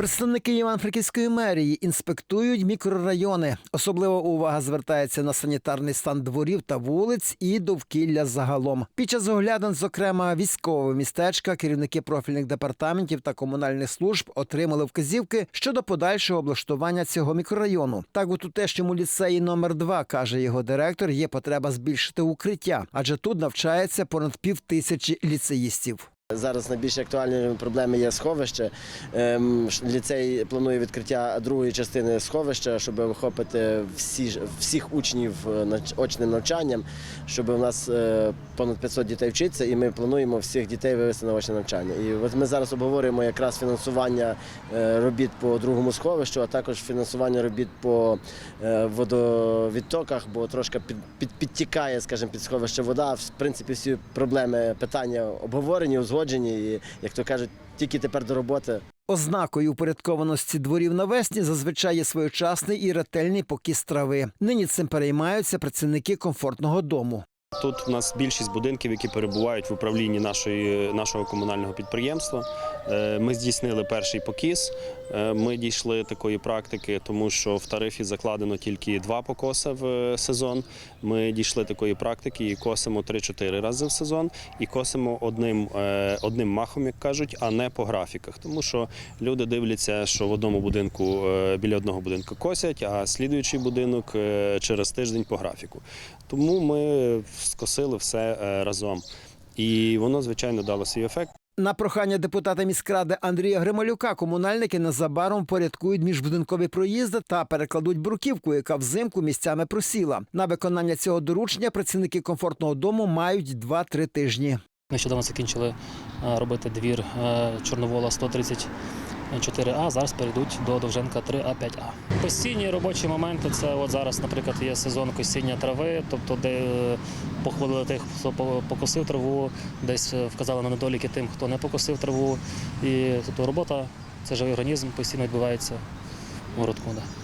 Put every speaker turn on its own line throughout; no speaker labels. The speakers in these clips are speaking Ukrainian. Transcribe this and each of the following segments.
Представники Івано-Франківської мерії інспектують мікрорайони. Особлива увага звертається на санітарний стан дворів та вулиць і довкілля загалом. Під час оглядин, зокрема, військового містечка, керівники профільних департаментів та комунальних служб отримали вказівки щодо подальшого облаштування цього мікрорайону. Так у тутешньому ліцеї номер 2 каже його директор, є потреба збільшити укриття, адже тут навчається понад пів тисячі ліцеїстів.
Зараз найбільш актуальними проблеми є сховище. Ем, Ліцей планує відкриття другої частини сховища, щоб охопити всі, всіх учнів е, очним навчанням, щоб у нас е, понад 500 дітей вчиться, і ми плануємо всіх дітей вивести на очне навчання. І от ми зараз обговорюємо якраз фінансування е, робіт по другому сховищу, а також фінансування робіт по водовідтоках, бо трошки під, під, підтікає, скажімо, під сховище вода. В принципі, всі проблеми питання обговорені, узгоджені, і як то кажуть, тільки тепер до роботи.
Ознакою упорядкованості дворів навесні зазвичай є своєчасний і ретельний покіс трави. Нині цим переймаються працівники комфортного дому.
Тут у нас більшість будинків, які перебувають в управлінні нашої, нашого комунального підприємства. Е, Ми здійснили перший покіс. Е, Ми дійшли такої практики, тому що в тарифі закладено тільки два покоси в е, сезон. Ми дійшли такої практики і косимо 3-4 рази в сезон, і косимо одним, одним махом, як кажуть, а не по графіках. Тому що люди дивляться, що в одному будинку біля одного будинку косять, а слідуючий будинок через тиждень по графіку. Тому ми скосили все е, разом. І воно, звичайно, дало свій ефект.
На прохання депутата міськради Андрія Грималюка комунальники незабаром порядкують міжбудинкові проїзди та перекладуть бруківку, яка взимку місцями просіла. На виконання цього доручення працівники комфортного дому мають 2-3 тижні.
Нещодавно закінчили е, робити двір е, Чорновола 130 4А, зараз перейдуть до довженка 3А5А. Постійні робочі моменти це от зараз, наприклад, є сезон косіння трави, тобто де е, похвалили тих, хто покосив траву, десь е, вказали на недоліки тим, хто не покосив траву. І тобто, робота це живий організм, постійно відбувається у городку. Да.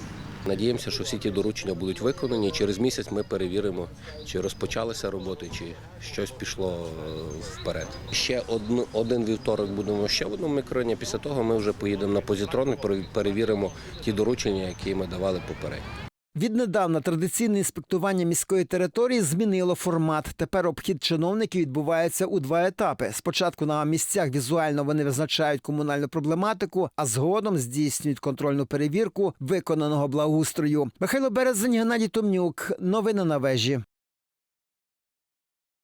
Надіємося, що всі ті доручення будуть виконані. Через місяць ми перевіримо, чи розпочалися роботи, чи щось пішло е, вперед. Ще одну, один вівторок будемо ще в одному мікрорайоні. Після того ми вже поїдемо на позитрон і перевіримо ті доручення, які ми давали попередньо.
Віднедавна традиційне інспектування міської території змінило формат. Тепер обхід чиновників відбувається у два етапи. Спочатку на місцях візуально вони визначають комунальну проблематику, а згодом здійснюють контрольну перевірку виконаного благоустрою. Михайло Березень, Геннадій Томнюк. Новини на вежі.